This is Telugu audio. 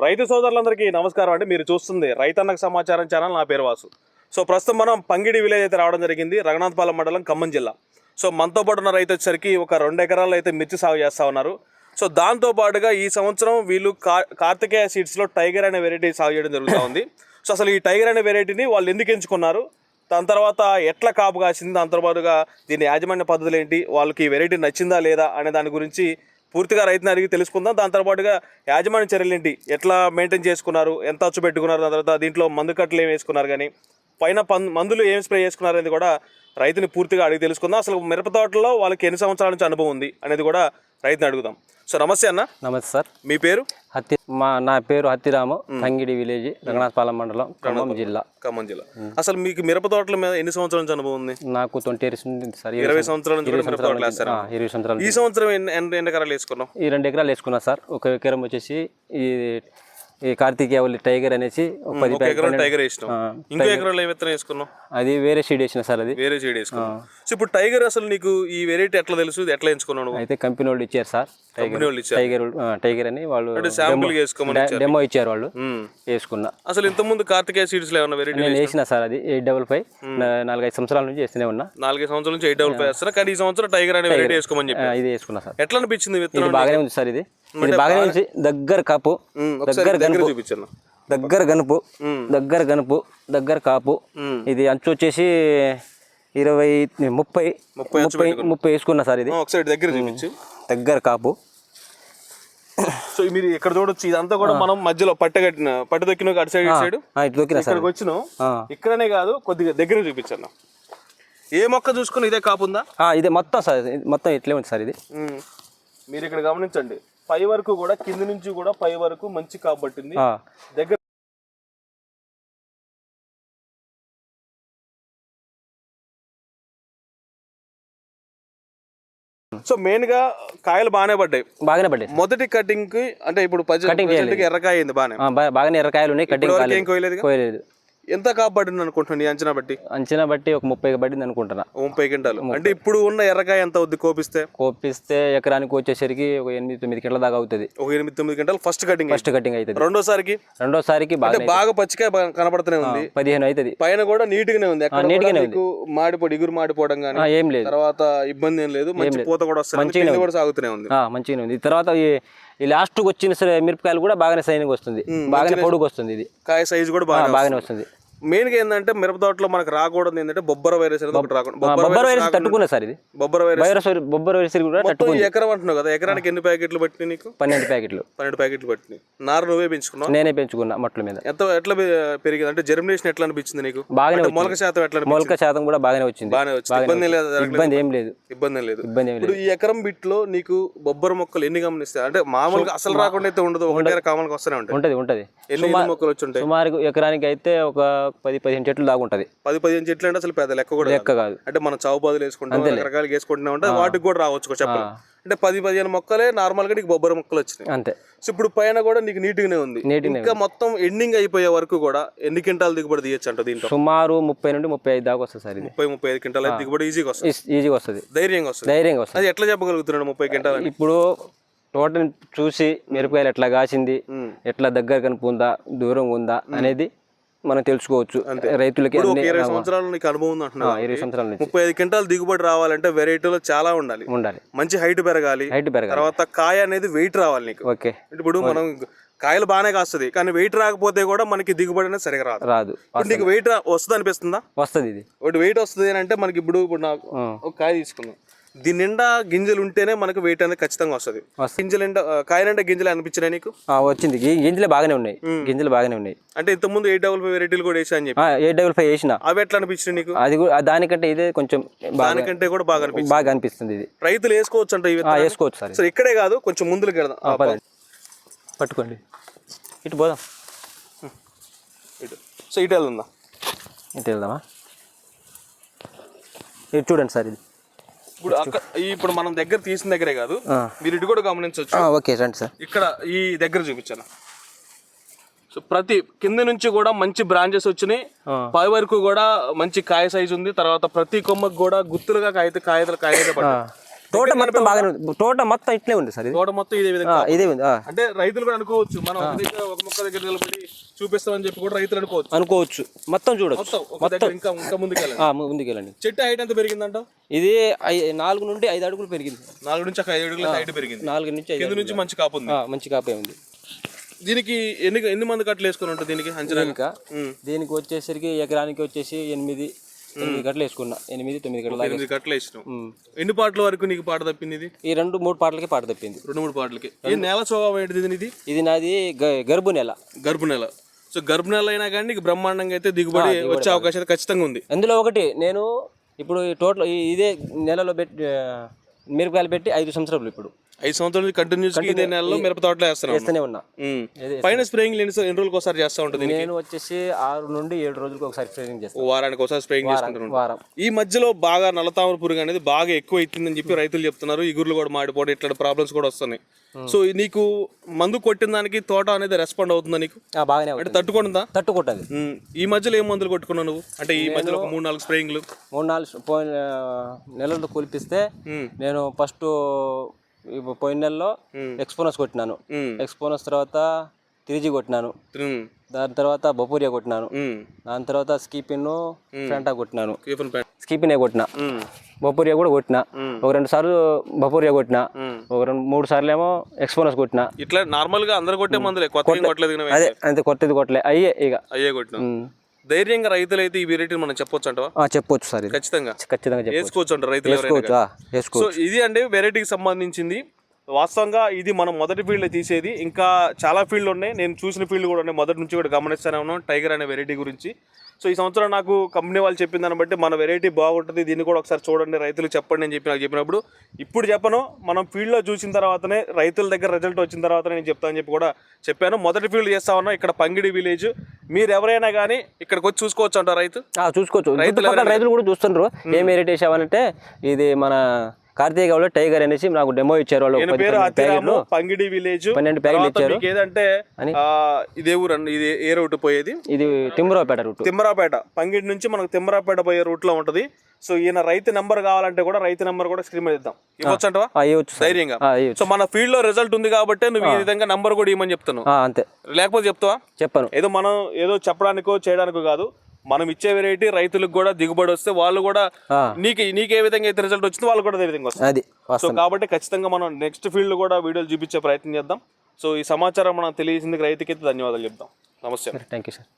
రైతు సోదరులందరికీ నమస్కారం అండి. మీరు చూస్తుంది రైతన్నకు సమాచారం ఛానల్. నా పేరు వాసు. సో ప్రస్తుతం మనం పంగిడి విలేజ్ అయితే రావడం జరిగింది. రఘునాథపాలెం మండలం ఖమ్మం జిల్లా. సో మనతో పాటు ఉన్న రైతు వచ్చేసరికి ఒక రెండు ఎకరాలు అయితే మిర్చి సాగు చేస్తూ ఉన్నారు. సో దాంతో పాటుగా ఈ సంవత్సరం వీళ్ళు కా కార్తికేయ సీడ్స్లో టైగర్ అనే వెరైటీ సాగు చేయడం జరుగుతూ ఉంది. సో అసలు ఈ టైగర్ అనే వెరైటీని వాళ్ళు ఎందుకు ఎంచుకున్నారు? దాని తర్వాత ఎట్లా కాపు కాసింది? దాని తర్వాతగా దీని యాజమాన్య పద్ధతులు ఏంటి? వాళ్ళకి ఈ వెరైటీ నచ్చిందా లేదా? అనే దాని గురించి పూర్తిగా రైతుని అడిగి తెలుసుకుందాం. దాని తర్వాతగా యాజమాన్య చర్యలు ఏంటి? ఎట్లా మెయింటైన్ చేసుకున్నారు? ఎంత ఖర్చు పెట్టుకున్నారు? దాని తర్వాత దీంట్లో మందు కట్టలు ఏమి వేసుకున్నారు కానీ పైన మందులు ఏం స్ప్రే చేసుకున్నారు అనేది కూడా రైతుని పూర్తిగా అడిగి తెలుసుకుందాం. అసలు మిరప తోటలో వాళ్ళకి ఎన్ని సంవత్సరాల నుంచి అనుభవం ఉంది అనేది కూడా రైతుని అడుగుదాం. సో నమస్తే అన్న. నమస్తే సార్. మీ పేరు? హత్తి మా నా పేరు హత్తిరాము తంగిడి విలేజ్ రంగనాథపాలెం మండలం ఖమ్మం జిల్లా. ఖమ్మం జిల్లా. అసలు మీకు మిరప తోటల మీద ఎన్ని సంవత్సరాల నుంచి అనుభవం ఉంది? నాకు ట్వంటీ ఇయర్స్ ఉంది సార్ ఇరవై సంవత్సరాల నుంచి కూడా మిరప తోటలు వేస్తారా? ఆ, ఇరవై సంవత్సరాలు ఈ సంవత్సరం ఎన్ని ఎన్ని ఎన్ని ఎకరాలు వేసుకున్నాం ఈ రెండు ఎకరాలు వేసుకున్నా సార్ ఒక ఎకరం వచ్చేసి ఈ ఈ కార్తీకేయ వల్లి టైగర్ అనేసి ఒక పది ఒక ప్యాకెట్ ఎకరం టైగర్ వేసినాం ఆ, ఇంకో ఎకరాలు ఏ విత్తనం వేసుకున్నాం అది వేరే సీడ్ వేసిన సార్ అది. వేరే సీడ్ వేసుకున్నాం సో ఇప్పుడు టైగర్ అసలు నీకు ఈ వెరైటీ ఎట్లా తెలుసు? ఇది ఎట్లా ఎంచుకున్నావు నువ్వు? అయితే కంపెనీ వాళ్ళు ఇచ్చారు సార్. టైగర్. టైగర్ టైగర్ అని వాళ్ళు శాంపుల్ వేసుకోమని డెమో ఇచ్చారు. వాళ్ళు. వేసుకున్నా. అసలు ఇంత ముందు కార్తికేయ సీడ్స్లో ఏమన్నా వెరైటీ నేను వేసిన? సార్ అది. Eight double five. నాలుగైదు సంవత్సరాల నుంచి వేస్తూనే ఉన్నా. నాలుగైదు సంవత్సరాల నుంచి ఎయిట్ డబుల్ ఫైవ్ వేస్తున్నా. కానీ ఈ సంవత్సరం టైగర్ అనే వెరైటీ వేసుకోమని చెప్పి ఇది వేసుకున్నా సార్. ఎట్లా అనిపించింది విత్తనం బాగానే ఉంది సార్ ఇది. ఇది బాగానే ఉంది దగ్గర కాపు దగ్గర గనుపు. దగ్గర గనుపు దగ్గర గనుపు దగ్గర కాపు. ఇది అంచు వచ్చేసి ఇరవై ముప్పై ముప్పై ముప్పై వేసుకున్నా సార్ ఇది. ఒకసారి దగ్గర చూపించు. దగ్గర కాపు. సో మీరు ఇక్కడ చూడొచ్చు ఇదంతా కూడా మనం మధ్యలో పట్ట కట్టిన పట్ట దొక్కిన అటు సైడ్ సైడ్. ఇక్కడికి వచ్చినాం. ఇక్కడనే కాదు కొద్దిగా దగ్గర చూపించాను ఏ మొక్క చూసుకుని ఇదే కాపుందా ఇదే మొత్తం సార్ ఇది. మొత్తం ఇట్లే ఉంది సార్ ఇది. మీరు ఇక్కడ గమనించండి. పై వరకు కూడా కింద నుంచి కూడా పై వరకు మంచి ఆ, దగ్గర సో మెయిన్గా కాయలు బాగానే పడ్డాయి. బాగానే పడ్డాయి. మొదటి కటింగ్కి అంటే ఇప్పుడు ఎర్రకాయ అయింది బాగానే. బాగానే ఎర్రకాయలు ఉన్నాయి కటింగ్ కోయలేదు. ఎంత కాపు పడింది అనుకుంటున్నాను అంచనా బట్టి? అంచనా బట్టి ఒక ముప్పై పడింది అనుకుంటున్నా. ముప్పై క్వింటాలు. అంటే ఇప్పుడు ఉన్న ఎర్రకాయ ఎంత అవుద్ది కోపిస్తే? కోపిస్తే ఎకరానికి వచ్చేసరికి ఒక ఎనిమిది తొమ్మిది కింటల దాకా అవుతుంది. ఒక ఎనిమిది తొమ్మిది quintal first cutting first cutting అవుతుంది. రెండోసారికి? రెండోసారికి బాగా బాగా పచ్చికాయ కనబడుతూనే ఉంది. పదిహేను అవుతుంది. పైన కూడా నీట్ గానే ఉంది కూడా గానే మీకు మాడిపోయి ఇగురు మాడిపోవడం కానీ ఏం లేదు. తర్వాత ఇబ్బంది ఏం లేదు. మంచి పూత కూడా వస్తుంది. కింద కూడా సాగుతూనే ఉంది. మంచిగానే ఉంది. తర్వాత ఈ లాస్ట్కి వచ్చిన సరే మిరపకాయలు కూడా బాగానే సైనింగ్ వస్తుంది. బాగానే పొడుగు వస్తుంది ఇది. కాయ సైజు కూడా బాగా బాగానే వస్తుంది. మెయిన్గా ఏంటంటే మిరప తోటలో మనకు రాకూడదు ఏంటంటే బొబ్బర వైరస్ అనేది ఒకటి రాకుండా బొబ్బర వైరస్ తట్టుకున్నా సార్ ఇది? బొబ్బర వైరస్ బొబ్బర వైరస్ కూడా తట్టుకుంది. ఎకరం అంటున్నావు కదా ఎకరానికి ఎన్ని ప్యాకెట్లు పట్టినాయి నీకు? పన్నెండు ప్యాకెట్లు. పన్నెండు ప్యాకెట్లు పట్టినాయి. నారు నువ్వే పెంచుకున్నావు? నేనే పెంచుకున్నా మట్ల మీద. ఎంత ఎట్లా పెరిగింది? అంటే జర్మినేషన్ ఎట్లా అనిపించింది నీకు? బాగానే మొలక శాతం ఎట్లా మొలక శాతం కూడా బాగానే వచ్చింది. బాగానే వచ్చింది. ఇబ్బంది లేదు ఇబ్బంది ఏం లేదు. ఇబ్బంది లేదు. ఇబ్బంది ఏం లేదు. ఈ ఎకరం బిట్లో నీకు బొబ్బర మొక్కలు ఎన్ని గమనిస్తాయి? అంటే మామూలుగా అసలు రాకుండా అయితే ఉండదు. ఒకటే కామన్గా వస్తూనే ఉంటాయి. ఉంటది ఉంటది. ఎన్ని ఎన్ని మొక్కలు వచ్చి ఉంటాయి? సుమారు ఎకరానికి అయితే ఒక పది పదిహేను చెట్లు దాకా ఉంటది. పది పదిహేను చెట్లు అంటే అసలు పెద్ద లెక్క కూడా. లెక్క కాదు. అంటే మనం చావు బాదులు వేసుకుంటాం రకరకాలు వేసుకుంటున్నాం అంటే వాటికి కూడా రావచ్చు చెప్పాలి. అంటే పది పదిహేను మొక్కలే నార్మల్గా నీకు బొబ్బర మొక్కలు వచ్చినాయి. అంతే. సో ఇప్పుడు పైన కూడా నీకు నీట్ గానే ఉంది. నీట్గానే ఇంకా మొత్తం ఎండింగ్ అయిపోయే వరకు కూడా ఎన్ని క్వింటాలు దిగుబడి తీయచ్చు అంట దీంట్లో? సుమారు ముప్పై నుండి ముప్పై ఐదు దాకా వస్తుంది సార్ ముప్పై ముప్పై ఐదు క్వింటాలు దిగుబడి ఈజీగా వస్తుంది. ఈజీగా వస్తుంది. ధైర్యంగా వస్తుంది. ధైర్యంగా వస్తుంది. అది ఎట్లా చెప్పగలుగుతున్నాడు ముప్పై క్వింటాలు అని? ఇప్పుడు తోటని చూసి మిరపకాయలు ఎట్లా కాసింది. ఎట్లా దగ్గర కనుపుందా దూరంగా ఉందా అనేది మనం తెలుసుకోవచ్చు. రైతులకి ఇరవై సంవత్సరాలు నీకు అనుభవం ఉంది అంటున్నావు ఇరవై సంవత్సరాల నుంచి. ముప్పై ఐదు క్వింటాలు దిగుబడి రావాలంటే వెరైటీలో చాలా ఉండాలి. ఉండాలి. మంచి హైట్ పెరగాలి. హైట్ పెరగాలి. తర్వాత కాయ అనేది వెయిట్ రావాలి నీకు. ఓకే. ఇప్పుడు మనం కాయలు బాగానే కాస్తుంది కానీ వెయిట్ రాకపోతే కూడా మనకి దిగుబడి అనేది సరిగా రాదు. రాదు. నీకు వెయిట్ వస్తుంది అనిపిస్తుందా? వస్తుంది ఇది. ఒకటి వెయిట్ వస్తుంది అని అంటే మనకి ఇప్పుడు ఇప్పుడు నాకు. ఒక కాయ తీసుకుందాం. దీని నిండా గింజలు ఉంటేనే మనకు వెయిట్ అనేది ఖచ్చితంగా వస్తుంది. గింజలు ఆ, కాయ నిండా గింజలు అనిపించినాయి నీకు? వచ్చింది. గింజలు బాగానే ఉన్నాయి. గింజలు బాగానే ఉన్నాయి. అంటే ఇంతకుముందు ఎయిట్ డబుల్ ఫైవ్ వెరైటీలు కూడా వేసా అని చెప్పి. ఎయిట్ డబుల్ ఫైవ్ వేసిన. అవి ఎట్లా అనిపించినాయి నీకు? అది కూడా దానికంటే ఇదే కొంచెం దానికంటే కూడా బాగా అనిపించింది. బాగా అనిపిస్తుంది ఇది. రైతులు వేసుకోవచ్చు అంట వేసుకోవచ్చు సార్. సో ఇక్కడే కాదు కొంచెం ముందుకు వెళ్దాం. పట్టుకోండి. ఇటు పోదాం. ఇటు. సో ఇటు వెళ్దా ఇటు వెళ్దామా? ఇటు చూడండి సార్ ఇది. ఇప్పుడు ఇప్పుడు మనం దగ్గర తీసిన దగ్గరే కాదు. మీరు ఇటు కూడా గమనించవచ్చు. ఓకే రండి సార్. ఇక్కడ ఈ దగ్గర చూపించాను. సో ప్రతి కింద నుంచి కూడా మంచి బ్రాంచెస్ వచ్చినాయి. పై వరకు కూడా మంచి కాయ సైజు ఉంది. తర్వాత ప్రతి కొమ్మకు కూడా గుత్తులుగా కాయ కాయలు కాయలు పడ్డాయి. తోట మొత్తం బాగానే ఉంది. తోట మొత్తం ఇట్లే ఉంది సార్ తోట మొత్తం ఇదే విధంగా ఇదే ఉంది అంటే రైతులు కూడా అనుకోవచ్చు. మనం ఒక మొక్క దగ్గర నిలబడి చూపిస్తామని చెప్పి కూడా రైతులు అనుకోవచ్చు. అనుకోవచ్చు. మొత్తం చూడొచ్చు. మొత్తం ఇంకా ఇంకా ముందుకెళ్ళండి ముందుకెళ్ళండి. చెట్టు హైట్ ఎంత పెరిగిందంట? ఇది నాలుగు నుండి ఐదు అడుగులు పెరిగింది. నాలుగు నుంచి ఐదు అడుగుల హైట్ పెరిగింది. నాలుగు నుంచి ఐదు నుంచి మంచి కాపు ఉంది. మంచి కాపే ఉంది. దీనికి ఎన్ని ఎన్ని మంది కట్టలు వేసుకుని ఉంటుంది దీనికి అంచనా? దీనికి వచ్చేసరికి ఎకరానికి వచ్చేసి ఎనిమిది ఎనిమిది గంటలు వేసుకున్నా. ఎనిమిది తొమ్మిది గంటలు ఎనిమిది కట్టలు వేసినాం ఎన్ని పాటల వరకు నీకు పాట తప్పింది ఇది? ఈ రెండు మూడు పాటలకి పాట తప్పింది. రెండు మూడు పాటలకి. ఈ నేల స్వభావం ఏంటిది ఇది? ఇది నాది గర్భు నెల. గర్భ నెల. సో గర్భ నెల అయినా కానీ నీకు బ్రహ్మాండంగా అయితే దిగుబడి వచ్చే అవకాశం అయితే ఖచ్చితంగా ఉంది. అందులో ఒకటి నేను ఇప్పుడు ఈ టోటల్ ఇదే నెలలో పెట్టి మిరపకాయలు పెట్టి ఐదు సంవత్సరాలు ఇప్పుడు. ఐదు సంవత్సరాల నుంచి కంటిన్యూస్ ఇదే నెలలో మిరప తోటలో వేస్తున్నాం వేస్తూనే ఉన్నా. పైన స్ప్రేయింగ్ ఎన్ని ఎన్ని రోజులకు ఒకసారి చేస్తూ ఉంటుంది దీనికి? నేను వచ్చేసి ఆరు నుండి ఏడు రోజులకు ఒకసారి ట్రైనింగ్ ఓ చేస్తాను వారానికి ఒకసారి స్ప్రేయింగ్ చేసుకుంటున్నాం వారం. ఈ మధ్యలో బాగా నల్లతామర పురుగు అనేది బాగా ఎక్కువ అవుతుందని చెప్పి రైతులు చెప్తున్నారు. ఇగుర్లు కూడా మాడిపోవడం ఇట్లాంటి ప్రాబ్లమ్స్ కూడా వస్తున్నాయి. సో నీకు మందు కొట్టిన దానికి తోట అనేది రెస్పాండ్ అవుతుందా నీకు? ఆ, బాగానే అంటే తట్టుకుంటుందా? తట్టుకుంటుంది. ఉమ్. ఈ మధ్యలో ఏం మందులు కొట్టుకున్నావు నువ్వు? అంటే ఈ మధ్యలో ఒక మూడు నాలుగు స్ప్రేయింగ్లు మూడు నాలుగు పోయిన నెలలతో కొలిపిస్తే. నేను ఫస్ట్ పోయిన నెలలో ఎక్స్పోనస్ కొట్టినాను. ఎక్స్పోనస్ తర్వాత తిరిజి కొట్టినాను. దాని తర్వాత బొపూరియా కొట్టినాను. దాని తర్వాత స్కీపిన్ ఫ్రంటా కొట్టినాను. స్కీపినే కొట్టిన. బొపూరియా కూడా కొట్టిన. ఒక రెండు సార్లు బొపూరియా కొట్టిన. ఒక రెండు మూడు సార్లు ఏమో ఎక్స్పోనస్ కొట్టిన. ఇట్లా నార్మల్గా అందరు కొట్టే మందులే కొట్టలేదు అదే అంతే కొట్టేది కొట్టలే. అయ్యే ఇక. అయ్యే కొట్టినా. ధైర్యంగా రైతులు అయితే ఈ వెరైటీ మనం చెప్పొచ్చు అంటవా ఆ, చెప్పొచ్చు సార్ ఇది. ఖచ్చితంగా. ఖచ్చితంగా చెప్పొచ్చు. వేసుకోవచ్చు అంటారు రైతులు సో ఇది అంటే వెరైటీకి సంబంధించింది. వాస్తవంగా ఇది మనం మొదటి ఫీల్డ్ తీసేది. ఇంకా చాలా ఫీల్డ్లు ఉన్నాయి. నేను చూసిన ఫీల్డ్ కూడా ఉన్నాయి. మొదటి నుంచి కూడా గమనిస్తూనే ఉన్నాం. టైగర్ అనే వెరైటీ గురించి. సో ఈ సంవత్సరం నాకు కంపెనీ వాళ్ళు చెప్పిన దాన్ని బట్టి మన వెరైటీ బాగుంటుంది. దీన్ని కూడా ఒకసారి చూడండి రైతులకు చెప్పండి అని చెప్పి నాకు చెప్పినప్పుడు. ఇప్పుడు చెప్పను మనం ఫీల్డ్లో చూసిన తర్వాతనే రైతుల దగ్గర రిజల్ట్ వచ్చిన తర్వాత నేను చెప్తానని చెప్పి కూడా చెప్పాను. మొదటి ఫీల్డ్ చేస్తా ఉన్నా ఇక్కడ పంగిడి విలేజ్ మీరు ఎవరైనా కానీ ఇక్కడికి వచ్చి చూసుకోవచ్చు అంటారు రైతు? చూసుకోవచ్చు. రైతులు కూడా చూస్తుండ్రు. ఏం వెరైటీ వేసామనంటే ఇది మన కార్తీక గౌడ్లో టైగర్ అనేసి నాకు డెమో ఇచ్చారు వాళ్ళు. పంగిడి విలేజ్. పన్నెండు ప్యాకెట్లు ఇచ్చారు. ఏదంటే ఇదే ఊరు అండి ఇది ఏ రూట్ పోయేది? ఇది తిమ్మరావుపేట రూట్. తిమ్మరాపేట పంగిడి నుంచి మనకు తిమ్మరాపేట పోయే రూట్లో ఉంటది. సో ఈయన రైతు నెంబర్ కావాలంటే కూడా రైతు నెంబర్ కూడా స్క్రీన్ మీద ఇద్దాం. ఇవ్వచ్చు అంటవా ధైర్యంగా. సో మన ఫీల్డ్లో రిజల్ట్ ఉంది కాబట్టి నువ్వు ఈ విధంగా నంబర్ కూడా ఇవ్వమని చెప్తున్నావు. ఆ, అంతే. లేకపోతే చెప్తావా? చెప్పాను. ఏదో మనం ఏదో చెప్పడానికో చేయడానికో కాదు. మనం ఇచ్చే వెరైటీ రైతులకు కూడా దిగుబడి వస్తే వాళ్ళు కూడా. నీకు నీకు ఏ విధంగా అయితే రిజల్ట్ వచ్చిందో వాళ్ళు కూడా అదే విధంగా వస్తుంది అది సో కాబట్టి ఖచ్చితంగా మనం నెక్స్ట్ ఫీల్డ్ కూడా వీడియోలు చూపించే ప్రయత్నం చేద్దాం. సో ఈ సమాచారం మనం తెలియజేసిందుకు రైతుకైతే ధన్యవాదాలు చెప్దాం. నమస్తే. Thank you sir